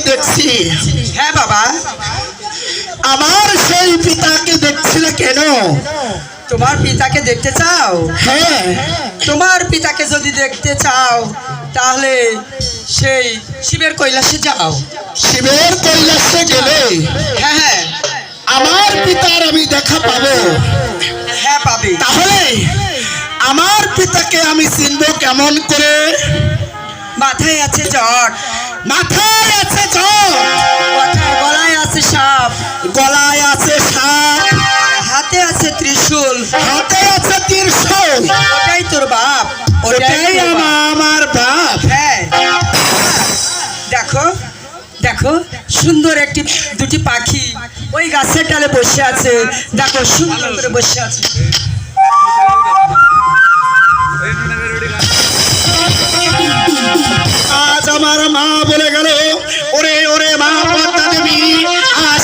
দেখছি। হ্যাঁ বাবা। আমার সেই পিতাকে দেখছিলে কেন? তোমার পিতাকে দেখতে চাও? হ্যাঁ। তোমার পিতাকে যদি দেখতে চাও তাহলে সেই শিবের কৈলাসে যাও। শিবের কৈলাসে গেলে হ্যাঁ হ্যাঁ। আমার পিতার আমি দেখা পাবো। হ্যাঁ পাবে। তাহলে আমার পিতাকে আমি চিনব কেমন করে? মাথায় আছে জট মাথায় আছে গলায় আছে সাপ। গলায় আছে সাপ। হাতে আছে ত্রিশূল। হাতে আছে তীর্ষল ওটাই তোর বাপ। ওটাই আমার বাপ। হ্যাঁ। দেখো দেখো সুন্দর একটি দুটি পাখি ওই গাছের ডালে বসে আছে। দেখো সুন্দর করে বসে আছে। আজ আমার মা বলে গেল ওরে ওরে মা পদ্মা দেবী আজ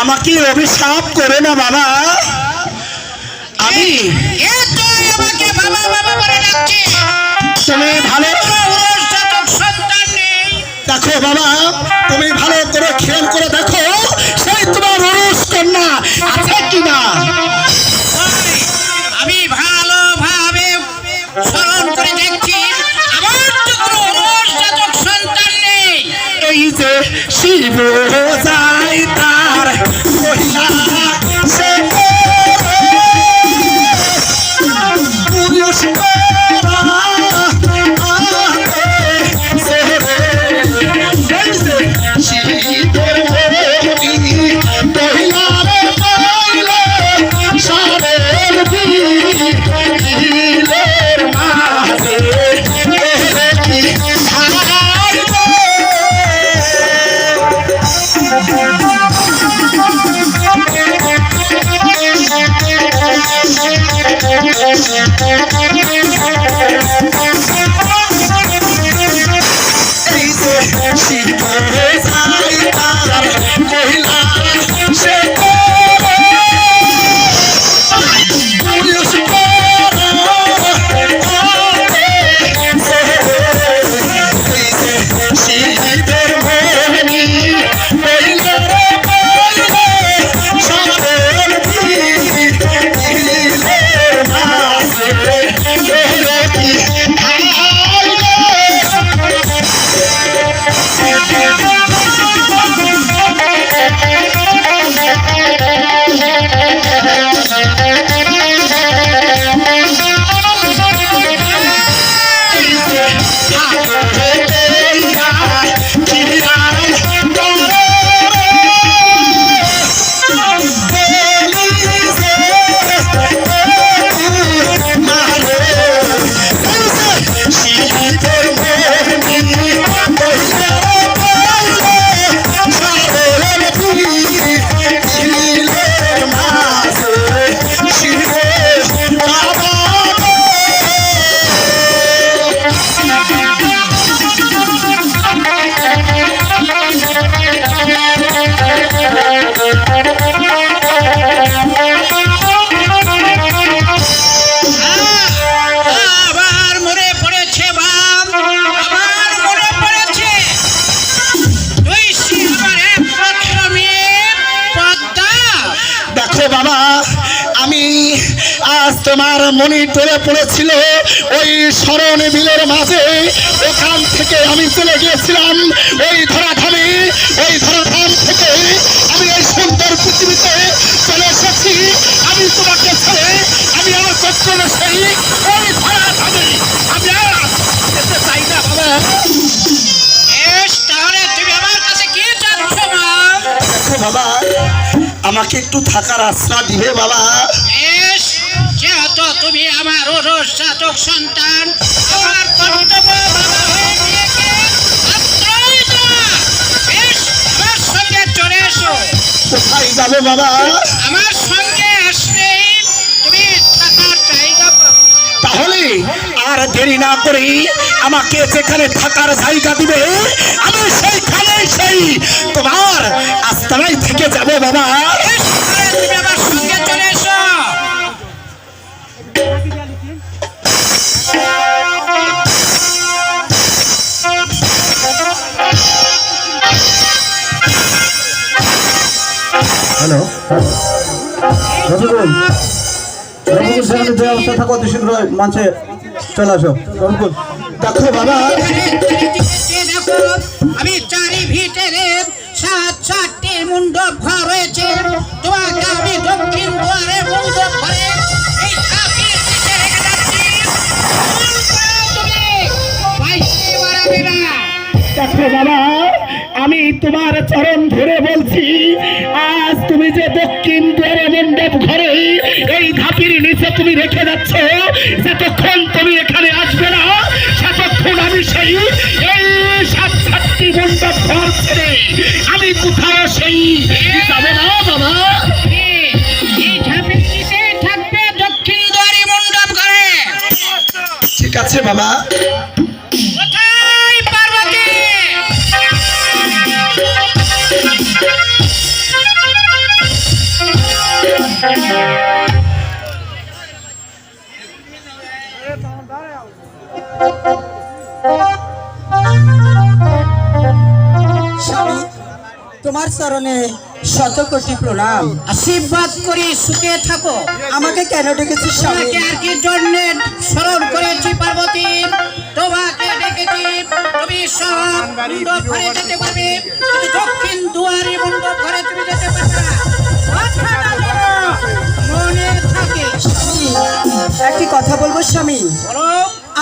আমাকে অভিশাপ করে না বাবা। আমি তুমি ভালো দেখো বাবা তুমি ভালো করে খেয়াল করে দেখো সেই তোমার অরুষ কন্যা আছে কিনা? আমি ভালোভাবে স্মরণ করে দেখছি আমার তো কোনো উরসজাতক সন্তান নেই। এই যে শিব তোমার মনিটরে পড়েছিল ওই স্মরণ বিলের মাঝে ওখান থেকে আমি চলে গিয়েছিলাম। ওই ধরাধামে ওই ধরাধাম থেকে আমি এই সুন্দর পৃথিবীতে চলে এসেছি। আমি তোমাকে ছেড়ে আমি আমার কখনো সেই ওই ধরাধামে আমি আর যেতে চাই না বাবা। বাবা আমাকে একটু থাকার আশ্রা দিবে বাবা। তুমি আমার ওরস জাতক সন্তান আমার কর্তব্য সঙ্গে চলে এসো। কোথায় যাবে বাবা? আমার সঙ্গে আসলেই তুমি থাকার জায়গা পাবে। তাহলে আর দেরি না করে আমাকে যেখানে থাকার জায়গা দিবে আমি সেইখানে সেই তোমার আস্তানায় থেকে যাব বাবা। হ্যালো রবিকুল রবিকুল সেখানে যে অবস্থা থাকো অতি শীঘ্র মঞ্চে চলে আসো। রবিকুল দেখো বাবা। আমি চারি ভিতরে সাত সাতটি মণ্ডপ ঘর রয়েছে। তোমাকে আমি দক্ষিণ দুয়ারে মণ্ডপ ঘরে দেখো বাবা। আমি তোমার চরণ ধরে বলছি, আজ তুমি যে দক্ষিণ দ্বারে মণ্ডপ ঘরে এই ধাপির নিচে তুমি রেখে যাচ্ছ, যতক্ষণ তুমি এখানে আসবে না, ততক্ষণ আমি সেই এই সাত সাতটি মণ্ডপ ঘর ছেড়ে আমি কোথাও সেই যাবে না, বাবা। দুয়ারে ঠিক আছে, বাবা। চরণে শত কোটি প্রণাম। আশীর্বাদ করি সুখে থাকো। আমাকে কেন ডেকেছিস তোমাকে আর কি জন্য স্মরণ করেছি পার্বতী? তোমাকে ডেকেছি। তুমি সব মণ্ডপ ঘরে যেতে পারবে। কিন্তু দক্ষিণ দুয়ারে মণ্ডপ ঘরে তুমি যেতে পারবে মনে থাকে। একটি কথা বলব স্বামী?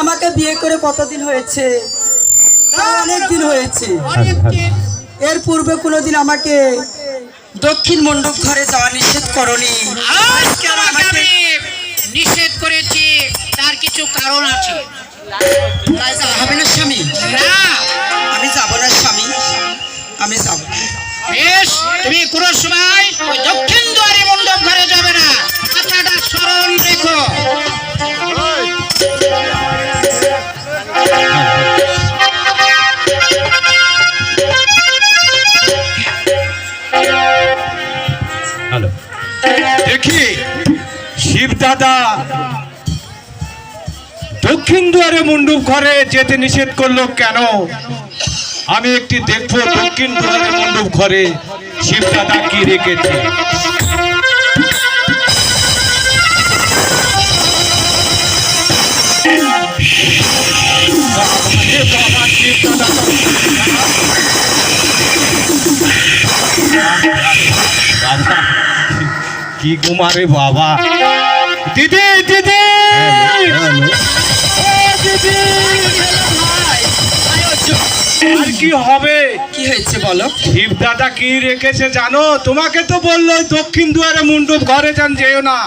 আমাকে বিয়ে করে কতদিন হয়েছে? অনেক দিন হয়েছে। অনেকদিন এর পূর্বে কোনোদিন আমাকে দক্ষিণ মণ্ডপ ঘরে যাওয়া নিষেধ করনি। আজকে আমাকে আমি নিষেধ করেছি তার কিছু কারণ আছে। হবে না স্বামী? না। আমি যাব না স্বামী। আমি যাব। বেশ তুমি কোনো সময় ওই দক্ষিণ দুয়ারে মণ্ডপ ঘরে যাবে না। কথাটা স্মরণ রেখো। দাদা। দক্ষিণ দুয়ারে মণ্ডপ ঘরে যেতে নিষেধ করল কেন? আমি একটি দেখব দক্ষিণ দুয়ারে মণ্ডপ ঘরে শিব দাদা কি রেখেছে। কি কুমারে বাবা? দিদি দিদি! আর কি হবে? কি হয়েছে বলো? শিব দাদা কি রেখেছে জানো? তোমাকে তো বলল দক্ষিণ দুয়ারে মুন্ডুপ ঘরে যান যেও না।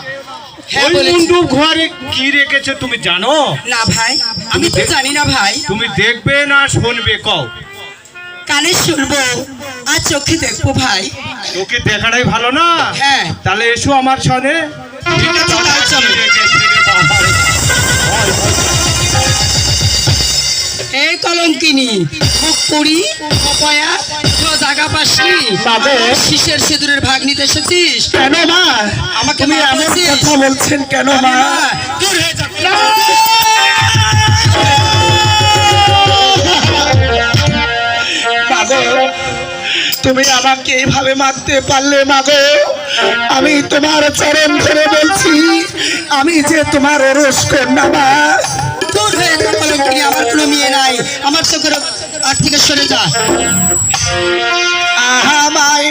হ্যাঁ, ওই মুন্ডুপ ঘরে কি রেখেছে তুমি জানো? না ভাই আমি তো জানি না ভাই। তুমি দেখবে না শুনবে কও। কানে শুনব আর চোখে দেখব ভাই। তোকে দেখাটাই ভালো না? হ্যাঁ। তাহলে এসো আমার সনে এই কলঙ্কিনী মুখ পুরি কপয়া তো জায়গা পাসনি বাবু। শিশের সিঁদুরের ভাগ নিতে এসেছিস? কেন মা? আমাকে তুমি এমন কথা বলছেন কেন মা? দূর হয়ে যা তুমি আমাকে এইভাবে মারতে পারলে মাগো? আমি তোমার চরণ ধরে বলছি আমি যে তোমার রোষ কন্যা মা দূর যা কলঙ্কিনী আমার কোনো মেয়ে নাই। আমার তো করে থেকে সরে যা। আহা আর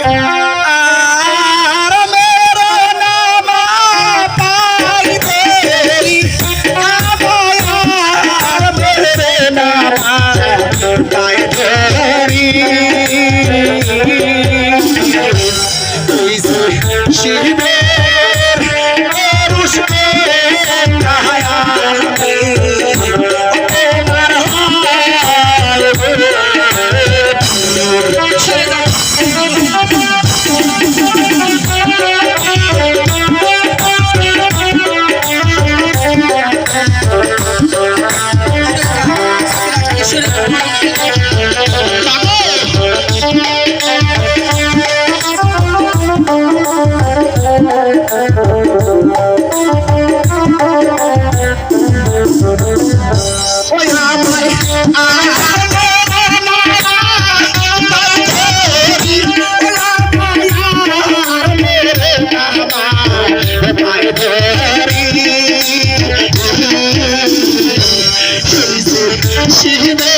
সিজদে